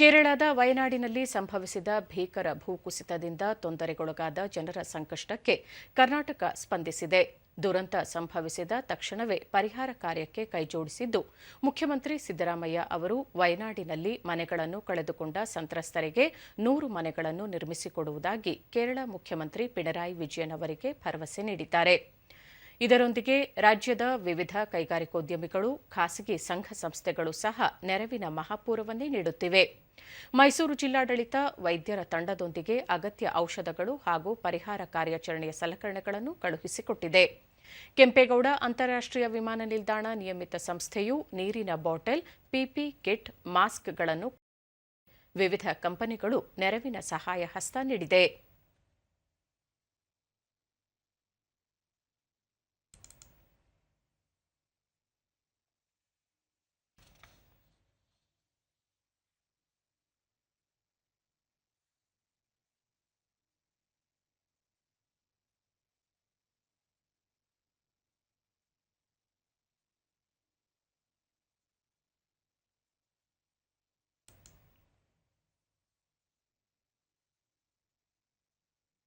ಕೇರಳದ ವಯನಾಡಿನಲ್ಲಿ ಸಂಭವಿಸಿದ ಭೀಕರ ಭೂಕುಸಿತದಿಂದ ತೊಂದರೆಗೊಳಗಾದ ಜನರ ಸಂಕಷ್ಟಕ್ಕೆ ಕರ್ನಾಟಕ ಸ್ಪಂದಿಸಿದೆ. ದುರಂತ ಸಂಭವಿಸಿದ ತಕ್ಷಣವೇ ಪರಿಹಾರ ಕಾರ್ಯಕ್ಕೆ ಕೈಜೋಡಿಸಿದ್ದು, ಮುಖ್ಯಮಂತ್ರಿ ಸಿದ್ದರಾಮಯ್ಯ ಅವರು ವಯನಾಡಿನಲ್ಲಿ ಮನೆಗಳನ್ನು ಕಳೆದುಕೊಂಡ ಸಂತ್ರಸ್ತರಿಗೆ ನೂರು ಮನೆಗಳನ್ನು ನಿರ್ಮಿಸಿಕೊಡುವುದಾಗಿ ಕೇರಳ ಮುಖ್ಯಮಂತ್ರಿ ಪಿಣರಾಯಿ ವಿಜಯನ್ ಅವರಿಗೆ ಭರವಸೆ ನೀಡಿದ್ದಾರೆ. ಇದರೊಂದಿಗೆ ರಾಜ್ಯದ ವಿವಿಧ ಕೈಗಾರಿಕೋದ್ಯಮಿಗಳು, ಖಾಸಗಿ ಸಂಘ ಸಂಸ್ಥೆಗಳು ಸಹ ನೆರವಿನ ಮಹಾಪೂರವನ್ನೇ ನೀಡುತ್ತಿವೆ. ಮೈಸೂರು ಜಿಲ್ಲಾಡಳಿತ ವೈದ್ಯರ ತಂಡದೊಂದಿಗೆ ಅಗತ್ಯ ಔಷಧಗಳು ಹಾಗೂ ಪರಿಹಾರ ಕಾರ್ಯಾಚರಣೆಯ ಸಲಕರಣೆಗಳನ್ನು ಕಳುಹಿಸಿಕೊಟ್ಟಿದೆ. ಕೆಂಪೇಗೌಡ ಅಂತಾರಾಷ್ಟೀಯ ವಿಮಾನ ನಿಲ್ದಾಣ ನಿಯಮಿತ ಸಂಸ್ಥೆಯು ನೀರಿನ ಬಾಟಲ್, ಪಿಪಿ ಕಿಟ್, ಮಾಸ್ಕ್ಗಳನ್ನು ವಿವಿಧ ಕಂಪನಿಗಳು ನೆರವಿನ ಸಹಾಯ ಹಸ್ತ ನೀಡಿದೆ.